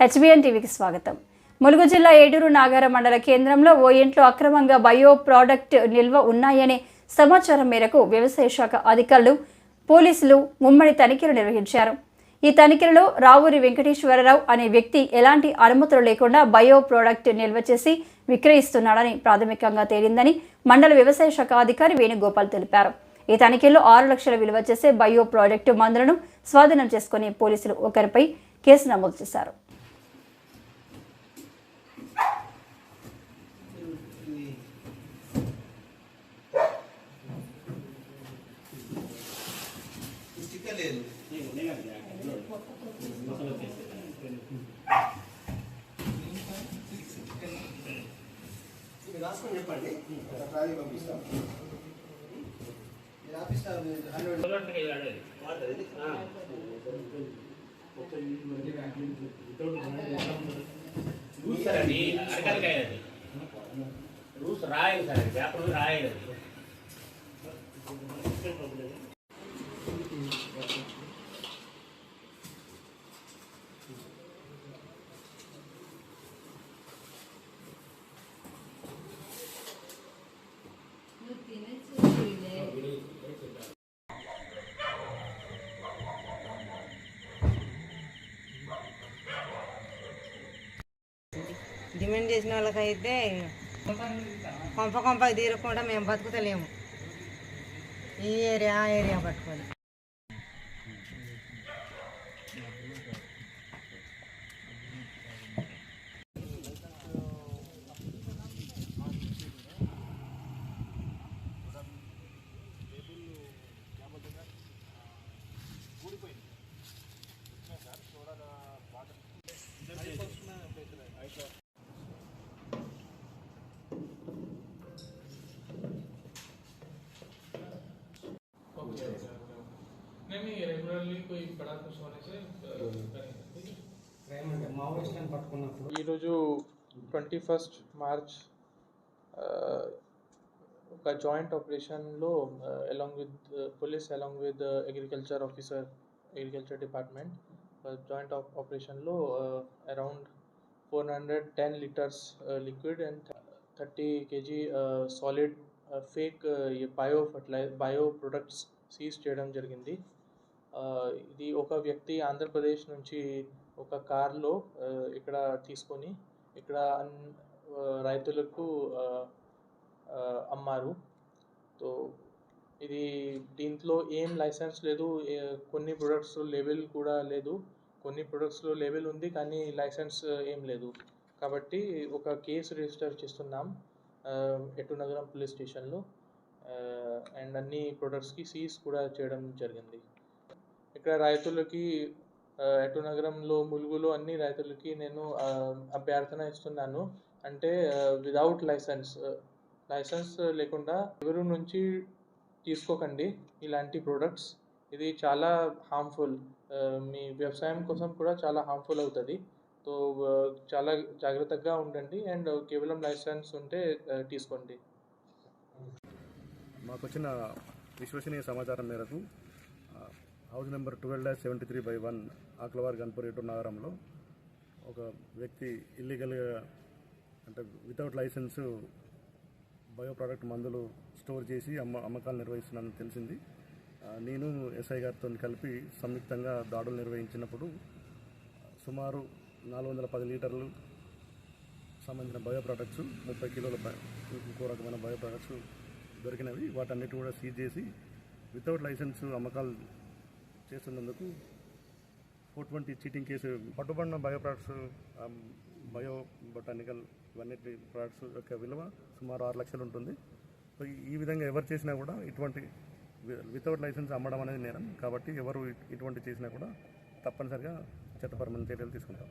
HBN టీవీకి స్వాగతం. ములుగు జిల్లా ఏడూరు నాగార మండల కేంద్రంలో ఓ ఇంట్లో అక్రమంగా బయో ప్రోడక్ట్ నిల్వ ఉన్నాయనే సమాచారం మేరకు వ్యవసాయ శాఖ అధికారులు పోలీసులు ముమ్మడి తనిఖీలు నిర్వహించారు. ఈ తనిఖీలలో రావూరి వెంకటేశ్వరరావు అనే వ్యక్తి ఎలాంటి అనుమతులు లేకుండా బయో ప్రోడక్ట్ నిల్వ చేసి విక్రయిస్తున్నాడని ప్రాథమికంగా తేలిందని మండల వ్యవసాయ శాఖ అధికారి వేణుగోపాల్ తెలిపారు. ఈ తనిఖీల్లో ఆరు లక్షల విలువ చేసే బయో ప్రోడక్ట్ మందులను స్వాధీనం చేసుకుని పోలీసులు ఒకరిపై కేసు నమోదు చేశారు. లేదు. రాసుకొని చెప్పండి. ట్రాలీ పంపిస్తాం. రూల్స్ అది రూల్స్ రాయాలి సార్ పేపర్ రాయాలి అది డిమాండ్ చేసిన వాళ్ళకైతే కొంప కొంప తీరకుండా మేము బతుకుతలేము. ఈ ఏరియా ఆ ఏరియా పట్టుకొని नहीं रेगुलरली कोई बड़ा कुछ होने से अ, करेंगे ठीक है ఈరోజు ట్వంటీ ఫస్ట్ మార్చ్ ఒక జాయింట్ ఆపరేషన్లో along with police along with agriculture officer agriculture department joint ఆపరేషన్లో around four hundred ten litres liquid and thirty KG solid fake bio fertili bio products seize చేయడం జరిగింది ఆ, ఇది ఒక వ్యక్తి ఆంధ్రప్రదేశ్ నుంచి ఒక కార్లో ఇక్కడ తీసుకొని ఇక్కడ రైతులకు అమ్మారు. సో ఇది దీంట్లో ఏం లైసెన్స్ లేదు. కొన్ని ప్రొడక్ట్స్ లెవెల్ కూడా లేదు. కొన్ని ప్రొడక్ట్స్లో లెవెల్ ఉంది కానీ లైసెన్స్ ఏం లేదు. కాబట్టి ఒక కేసు రిజిస్టర్ చేస్తున్నాం ఎటునగరం ఎటు నగరం పోలీస్ స్టేషన్లో. అండ్ అన్ని ప్రొడక్ట్స్కి సీజ్ కూడా చేయడం జరిగింది. ఇక్కడ రైతులకి ఎటు నగరంలో ములుగులో అన్ని రైతులకి నేను అభ్యర్థన ఇస్తున్నాను. అంటే విదౌట్ లైసెన్స్ లైసెన్స్ లేకుండా ఎవరు నుంచి తీసుకోకండి ఇలాంటి ప్రోడక్ట్స్ ఇది చాలా హార్మ్ఫుల్ మీ వ్యవసాయం కోసం కూడా చాలా హార్మ్ఫుల్ అవుతుంది. సో చాలా జాగ్రత్తగా ఉండండి అండ్ కేవలం లైసెన్స్ ఉంటే తీసుకోండి. మాకు వచ్చిన విశ్వసనీయ సమాచారం మేరకు house number twelve dash seventy three by one ఆక్లవార్ Ganpur నగరంలో ఒక వ్యక్తి ఇల్లీగల్గా అంటే వితౌట్ లైసెన్స్ బయో ప్రోడక్ట్ మందులు స్టోర్ చేసి అమ్మ అమ్మకాలు నిర్వహిస్తున్నానని తెలిసింది. నేను ఎస్ఐ గారితో కలిపి సంయుక్తంగా దాడులు నిర్వహించినప్పుడు సుమారు నాలుగు వందల పది లీటర్లు సంబంధించిన బయో ప్రోడక్ట్స్ ముప్పై కిలోల ఇంకో రకమైన బయో ప్రోడక్ట్స్ దొరికినవి. వాటన్నిటి కూడా సీజ్ చేసి వితౌట్ లైసెన్స్ అమ్మకాలు చేస్తున్నందుకు ఫోర్ ట్వంటీ చీటింగ్ కేసు పట్టుబడిన బయో ప్రోడక్ట్స్ బయో బొటానికల్ ఇవన్నిటి ప్రోడక్ట్స్ యొక్క విలువ సుమారు ఆరు లక్షలు ఉంటుంది. సో ఈ- విధంగా ఎవరు చేసినా కూడా ఇటువంటి వి- వితౌట్ లైసెన్స్ అమ్మడం అనేది నేరం. కాబట్టి ఎవరు ఇటువంటి చేసినా కూడా తప్పనిసరిగా చట్టపరమైన చర్యలు తీసుకుంటాం